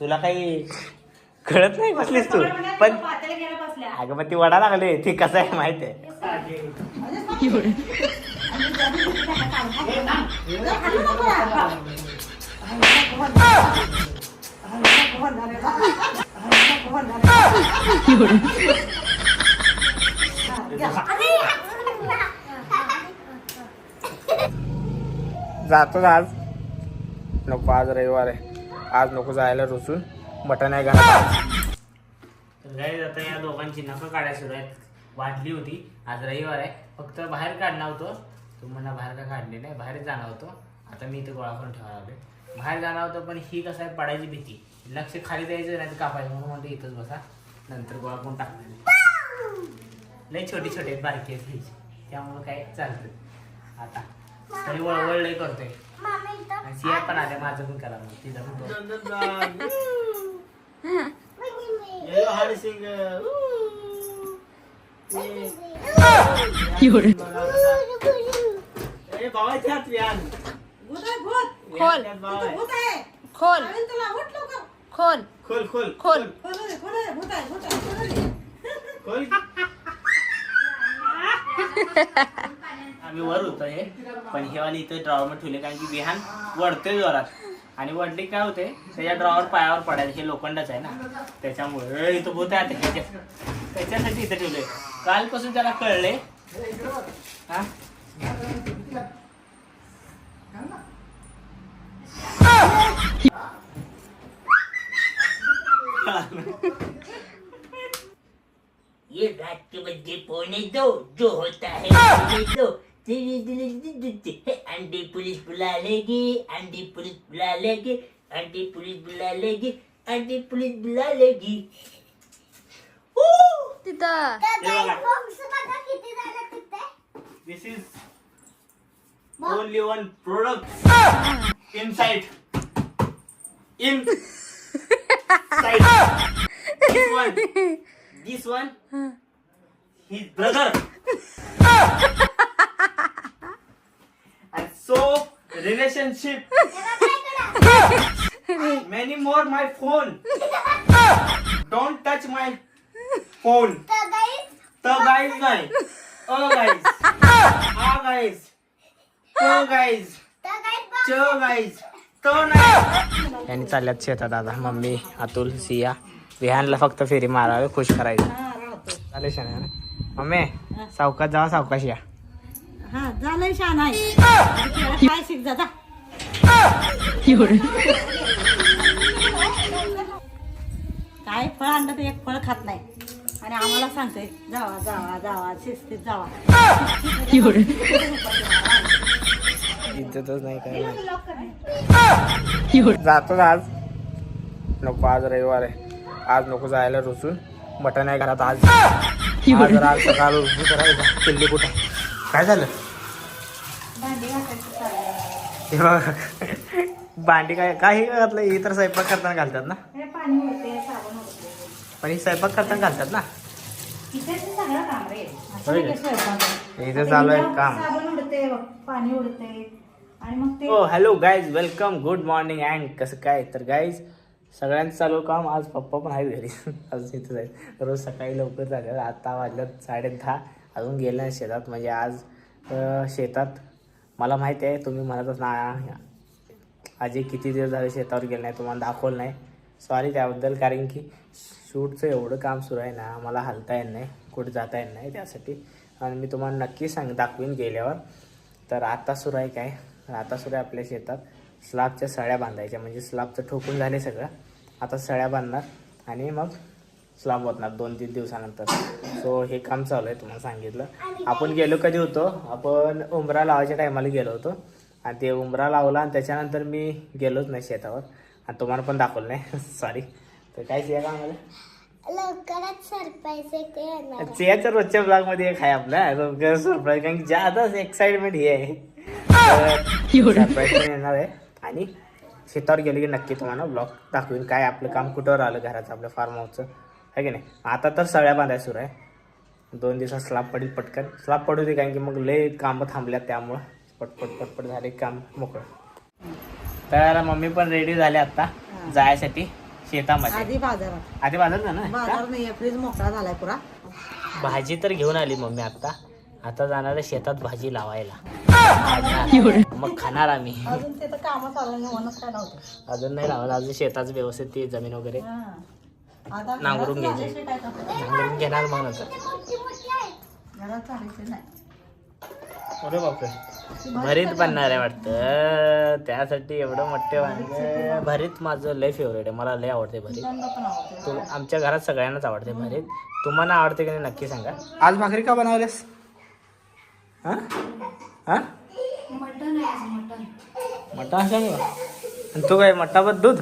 तुला काही कळत नाही बसलीस तू? पण अगं मग ती वडा लागले. ती कसं आहे माहिती आहे? जातो आज? नको आज रविवार आहे. आज नको जायला रुसून. मटण आहे घरात. गाईज आता या दोघांची नखं काढायला सुरू आहेत वाढली होती. आज रविवार आहे. फक्त बाहेर काढणार होतो. तुम्हाला बाहेर का काढले नाही? बाहेर जाणार होतो. आता मी इथे गोळा करून ठेवायला लागले बाहेर जाणार होतो पण ही कसं आहे पडायची भीती. लक्ष खाली द्यायचं नाही तर कापायचं. म्हणून म्हणते इथंच बसा. नंतर गोळा करून टाकणार लई छोटी छोटी आहेत बारकी आहेत त्यामुळं काय चालतं आता. तरी वळवळ लई करतोय. सिया पण आल्या माझं पण करा मग तिचं पण बघ. खोल. खोल. खोल. खोल खोल खोल. खोल. मी वर होतो हे पण हे वाली इथं ड्रॉवर मध्ये ठेवले कारण की विहान वडते जोरात. आणि वडले काय होते त्याच्या ड्रॉवर पायावर पडायचं हे लोखंडच आहे ना. त्याच्यामुळे इथं भूत आहे आता त्याच्यासाठी इथं ठेवले कालपासून त्याला कळले हा? ये रात के बजे पौने दो जो होता है दो. है अंडी पुलिस बुला लेगी अंडी पुलिस बुला लेगी अंडी पुलिस बुला लेगी अंडी पुलिस बुला लेगी तिथं This is only one product inside. Inside. This one. This one. His brother. So relationship. Many more my phone. Don't touch my phone. The guys नाही. Oh guys. Ah guys. Oh guys. चो guys तो नाही यांनी चालल्यात शेतात दादा mummy Atul Siya विहानला फक्त फेरी मारावे खुश करायचं चालेल शाने मम्मी सावकाश जावा सावकाश या हा झालंय छान आहे. काय शिक जा जा. काय फळ आणलं तर एक फळ खात नाही. आणि आम्हाला सांगतोय जावा जावा जावा शिस्तीत जावा. इज्जतच नाही काय नाही. जातो आज. नको आज रविवार आहे. आज नको जायला रुसून मटण आहे घरात आज. आज सकाळ करायचं चिल्ली कुठे? काय झालं? हे बघ. भांडी काय काही घातलं हे तर स्वयंपाक करताना घालतात ना? हे पाणी हे स्वयंपाक करताना घालतात ना. इथं चालू आहे काम. साबण उडते पाणी उडते आणि मग ते हो hello guys welcome good morning and कसं काय? तर गाईज सगळ्यांचं चालू काम. आज पप्पा पण आहेत घरी. आज इथं जाईल रोज सकाळी लवकर जातात. आता वाजल्यात साडे दहा अजून गेले शेतात. म्हणजे आज शेतात मला माहिती आहे तुम्ही म्हणतच ना आजी किती दिवस झाले शेतावर गेले नाही तुम्हाला दाखवलं नाही. सॉरी त्याबद्दल कारण की शूटचं एवढं काम सुरू आहे ना मला हलता येत नाही कुठे जाता येत नाही त्यासाठी. आणि मी तुम्हाला नक्की सांग दाखवीन गेल्यावर. तर आता सुरू आहे काय? आता सुरू आहे आपल्या शेतात स्लाबच्या सळ्या बांधायच्या म्हणजे स्लाबचं ठोकून झाले सगळं. आता सळ्या बांधणार. आणि मग स्लाब होतणार दोन तीन दिवसानंतर. सो हे काम चालू आहे तुम्हाला सांगितलं. आपण गेलो कधी होतो? आपण उंबरा लावायच्या टायमाला गेलो होतो. आणि ते उंबरा लावला आणि त्याच्यानंतर मी गेलोच नाही शेतावर. आणि तुम्हाला पण दाखवलं नाही. सॉरी तर काय सिया का आम्हाला लवकरच सरप्राईज रोजच्या ब्लॉगमध्ये एक आहे आपला. सरप्राईज कारण की जादाच एक्साइटमेंट हे आहे. सरप्राईज पण येणार आहे. आणि शेतावर गेले की नक्की तुम्हाला ब्लॉग दाखवीन. काय आपलं काम कुठवर आलं घराचं आपल्या फार्म हाऊसचं आहे की नाही? आता तर सगळ्या बांधायला सुरू आहे. दोन दिवसात स्लाब पडेल पटकन. स्लाब पडू दे कारण की मग लय कामं थांबल्यात त्यामुळं. पटपट पटपट झाले काम मोकळं. तर मम्मी पण रेडी झाले आता जायसाठी शेतामध्ये. आधी बाजारात. आधी बाजार ना का? बाजार नाही फ्रीज मोकळा झालाय पुरा. भाजी तर घेऊन आली मम्मी आता. आता जाणार आहे शेतात भाजी लावायला. मग खाणार आम्ही. अजून ते तर कामं चालू नाही म्हणूनच काय नव्हतं. अजून नाही अजून शेताचं व्यवस्थित ती जमीन वगैरे. हा. नांगरून घ्यायची. नांगरून घेणार मग नंतर अरे बापरे. भरीत बनणार आहे वाटतं. त्यासाठी एवढं मोठे वांगे भरीत माझं लय फेवरेट आहे. मला लय आवडते भरीत. तू आमच्या घरात सगळ्यांनाच आवडते भरीत. तुम्हाला आवडते की नाही नक्की सांगा. आज भाकरी का बनवलेस? हा? हा? मटन आहे आज मटन मटा अशामुळं आणि तू काय मटावर दूध?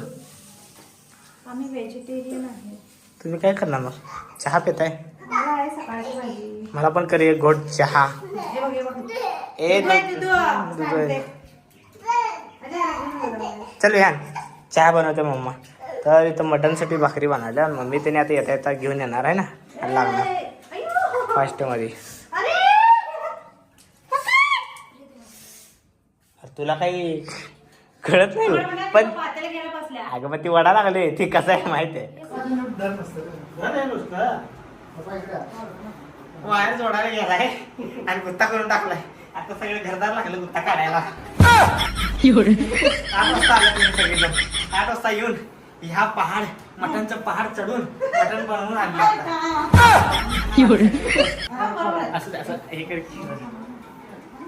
आम्ही व्हेजिटेरियन आहे. तुम्ही काय करणार मग? चहा पिताय? मला आहे सकाळची भाजी. मला पण करी एक गोड चहा. हे बघ हे बघ. ए दूध- दूध. आहे. चल यान चहा बनवते मम्मा. तर इथं मटनसाठी भाकरी बनवल्या आणि मम्मी त्याने आता येता येता घेऊन येणार आहे ना? आणि लागणार. फास्टमध्ये. तुला काही कळत नाही. पण अगं मग ती वडा लागले. ती कसं आहे माहिती आहे? वायर जोडायला गेलाय. आणि गुत्ता करून टाकलाय. आता सगळे घरदार लागले गुत्ता काढायला. आठ वाजता आले तुम्ही सगळेजण. आठ वाजता येऊन ह्या पहाड मटनचं पहाड चढून मटन बनवून आणलं असं असं हे कर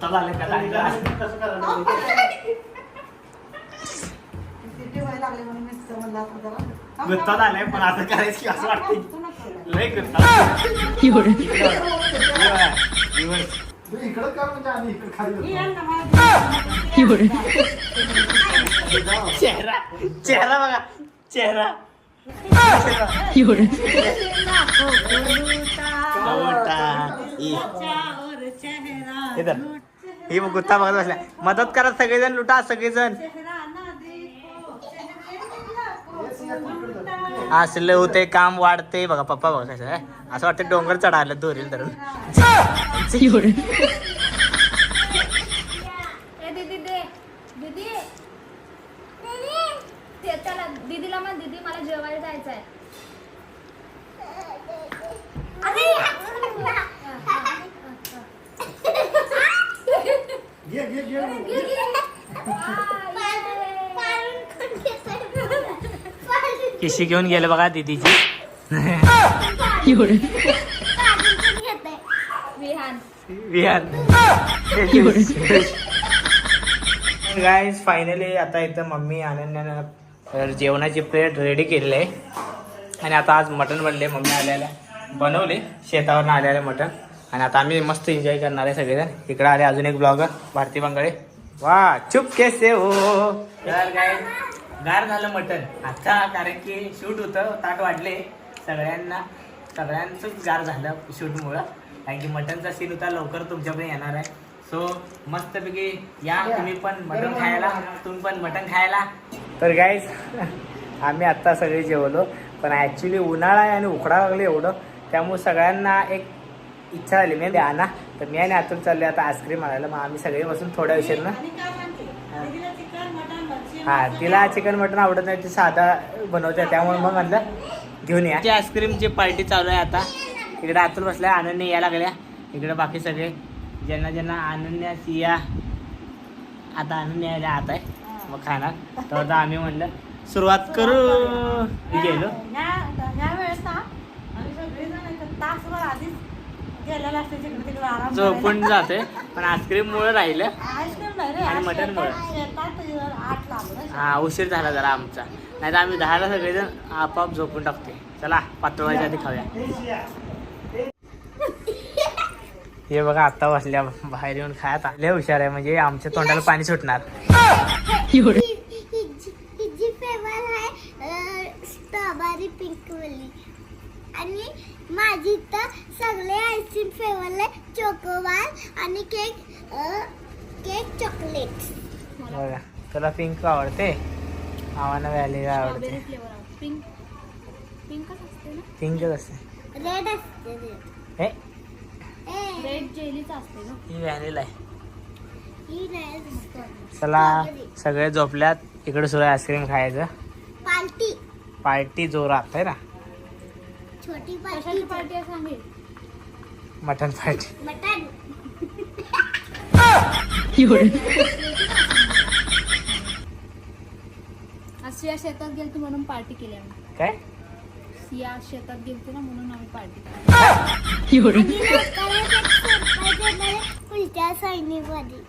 गुत्ता झाले का लागले आता जरा. गुत्ता झालाय पण असं करायचं की असं वाटतं. लय गुत्ता ही आहे ना माझी. चेहरा चेहरा बघा. चेहरा. चेहरा. इधर. ही बघ गुत्ता बघत बसल्या. मदत करा सगळेजण लुटा सगळेजण. चेहरा ना देखो, चेहरा असलं होते काम वाढते. बघा पप्पा बघा कसं असं वाटतं डोंगर चढायला दोरील धरून. ए दीदी दे. दीदी. ते त्याला दीदीला म्हण दीदी मला जेवायला जायचं किशी घेऊन गेले बघा दीदीची. विहान. विहान. गाईज फायनली आता इथं मम्मी अनन्यानं अं, जेवणाची प्लेट रेडी केलेली आहे. आणि आता आज मटण बनले मम्मी आल्याला बनवले शेतावरनं आलेले मटण. आणि आता आम्ही मस्त एन्जॉय करणार आहे सगळेजण. इकडे आले अजून एक ब्लॉगर भारती बंगाळे. वा चुप केसे हो? गार झालं मटण. आता कारण की शूट होतं ताट वाढले सगळ्यांना. सगळ्यांचंच गार झालं शूटमुळं कारण की मटनचा सीन होता लवकर तुमच्याकडे येणार आहे. सो मस्तपैकी या तुम्ही पण मटण खायला तुम्ही पण मटण खायला. तर गाईज आम्ही आत्ता सगळे जेवलो पण ॲक्च्युली उन्हाळा आहे आणि उकडा लागले एवढं. त्यामुळे सगळ्यांना एक इच्छा झाली मी आणा तर मी आणि आतून चालले आता आईस्क्रीम आणायला. मग आम्ही सगळे बसून थोड्या मटन मच्छी हा तिला चिकन मटन आवडत नाही ती साधा बनवते. त्यामुळे मग म्हणलं घेऊन या. आईस्क्रीमची पार्टी चालू आहे आता. इकडे आतून बसल्या अनन्या यायला लागल्या. इकडे बाकी सगळे. ज्यांना ज्यांना अनन्या सिया आता अनन्या यायला आत आहे मग खाणार. तर आता आम्ही म्हणलं सुरुवात करू. गेलो. झोपून जाते पण आईस्क्रीम मुळे राहिलं. आईस्क्रीम नाही रे आणि मटण मुळे. हा उशीर झाला जरा आमचा. नाही तर आम्ही दहाला सगळेजण आपाप झोपून टाकते चला पातळवायच्या आधी खाऊया. हे बघा आता बसल्या बाहेर येऊन खायत लय हुशार आहे म्हणजे आमच्या तोंडाला पाणी सुटणार हिची फेवर आहे स्ट्रॉबेरी आणि माझी तर सगळे आईस्क्रीम फ्लेवरले चोकोबार आणि केक केक चॉकलेट बघा तुला पिंक आवडते? आम्हाला व्हॅलीला आवडते. पिंक पिंकच असते ना? पिंकच असते. रेड असते. हे? ए, रेड जेलीच असते ना? ही व्हॅलीला आहे. ही चला सगळे झोपल्यात. इकडे सुरू आईस्क्रीम खायचं. पार्टी पार्टी जोरात आहे ना? छोटी कशाची पार्टी पार्टी मटन आज सिया शेतात गेलती म्हणून पार्टी केली आम्ही. काय? सिया शेतात गेलती ना म्हणून आम्ही पार्टी केली. पुढच्या सैनिकवादी.